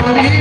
বাঁশরি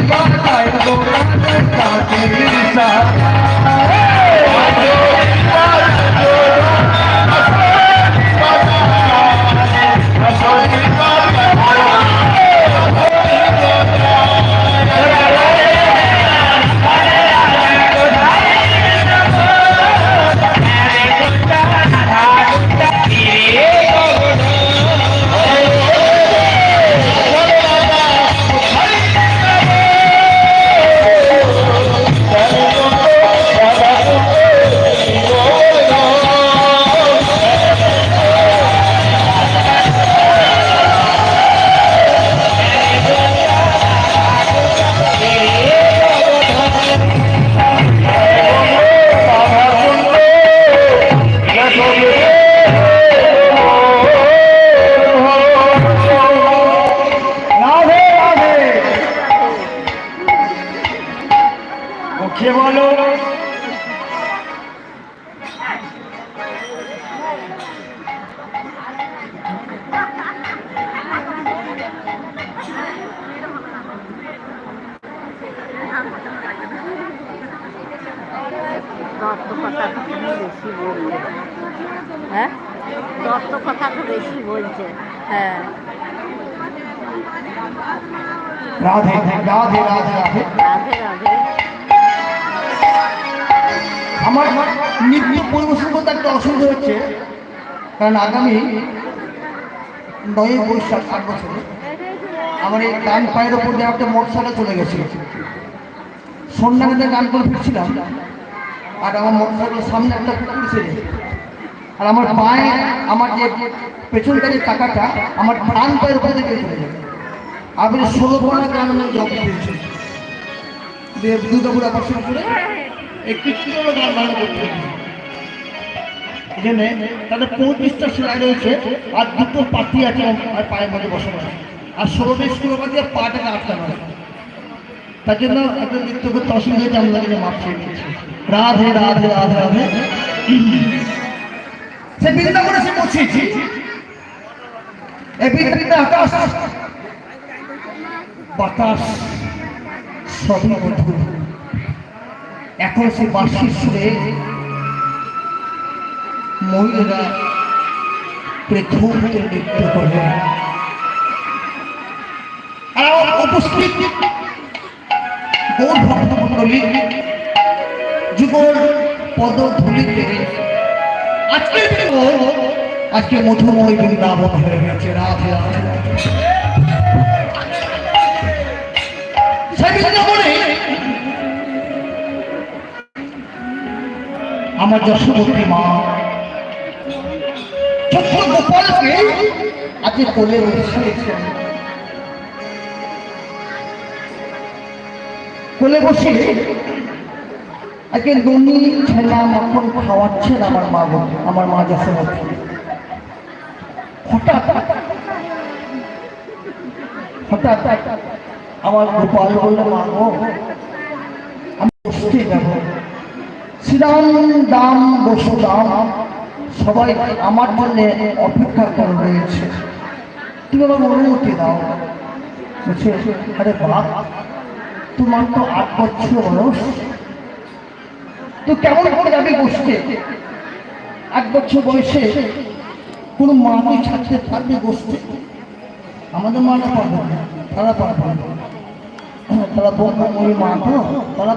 মুখে বলো। দত্ত কথা তো বেশি বলছে হ্যাঁ দত্ত কথা তো বেশি বলছে হ্যাঁ? রাধে রাধে রাধে রাধে। রাধে রাধে। আমার নৃত্য পরিবেশন করতে একটা অসুবিধা হচ্ছে, কারণ আগামী নয় বৈশাখ ষাট বছরে আমার এই ডান পায়ের ওপর দিয়ে একটা মোটর সাইকেল চলে গেছিল সন্ধ্যাবেলা গান করে ফিরছিলাম, আর আমার মোটর সাইকেলের সামনে একটা কুকুর ছেড়ে আর আমার পায়ে, আমার যে পেছনকার যে চাকাটা, আমার ডান পায়ের উপরে দিয়ে চলে যায় আমি ষোলো ঘণ্টা গান আমি জব দিয়ে দুর্গাপুর আকর্ষণ করে একটু করে গান ভালো করতে এখানে তাদের পঁয়ত্রিশটা সেলাই রয়েছে, আর দুটো পাতি আছে আর পায়ের মধ্যে বসে বসে আর ষোলোটা স্কুল দিয়ে পাটাকে আটকানো আছে। তার জন্য একটা নৃত্য করতে অসুবিধা হয়েছে আমরা কিন্তু মাপ চেয়ে নিয়েছি। রাধে রাধে রাধে রাধে। সে বৃন্দাবনে সে পৌঁছেছি এই বৃন্দাবনে আকাশ, বাতাস, সবই মধুর এখন সে বাঁশির সুরে মহিলারা প্রথম নৃত্য করে আর উপস্থিত গৌর যুগল পদধূলিতে আজকে আজকে মধুময় বৃন্দাবন হয়ে গেছে। রাধে রাধে। আমার যশোবতী মা। ছোট্ট গোপালকে আজকে কোলে বসিয়েছেন কোলে বসে আজকে নুনি ছেলা মাখন খাওয়াচ্ছেন আমার মা আমার মা যশোবতী হঠাৎ হঠাৎ আমার গোপাল বলল, মা গো, আমি বসতে যাব। শ্রীরাম দাম বসু দাম সবাই আমার জন্য অপেক্ষা করে রয়েছে। তুমি আমার অনুমতি দাও। বলছে, আরে বাপ তোমার তো আট বছর বয়স। তো কেমন করে যাবে বসতে? এক বছর বয়সে কোনো মাকে ছাড়তে পারবে বসতে? আমাদের মারা পারবে তারা পারবে তারা বঙ্গময়ী মা তো, তারা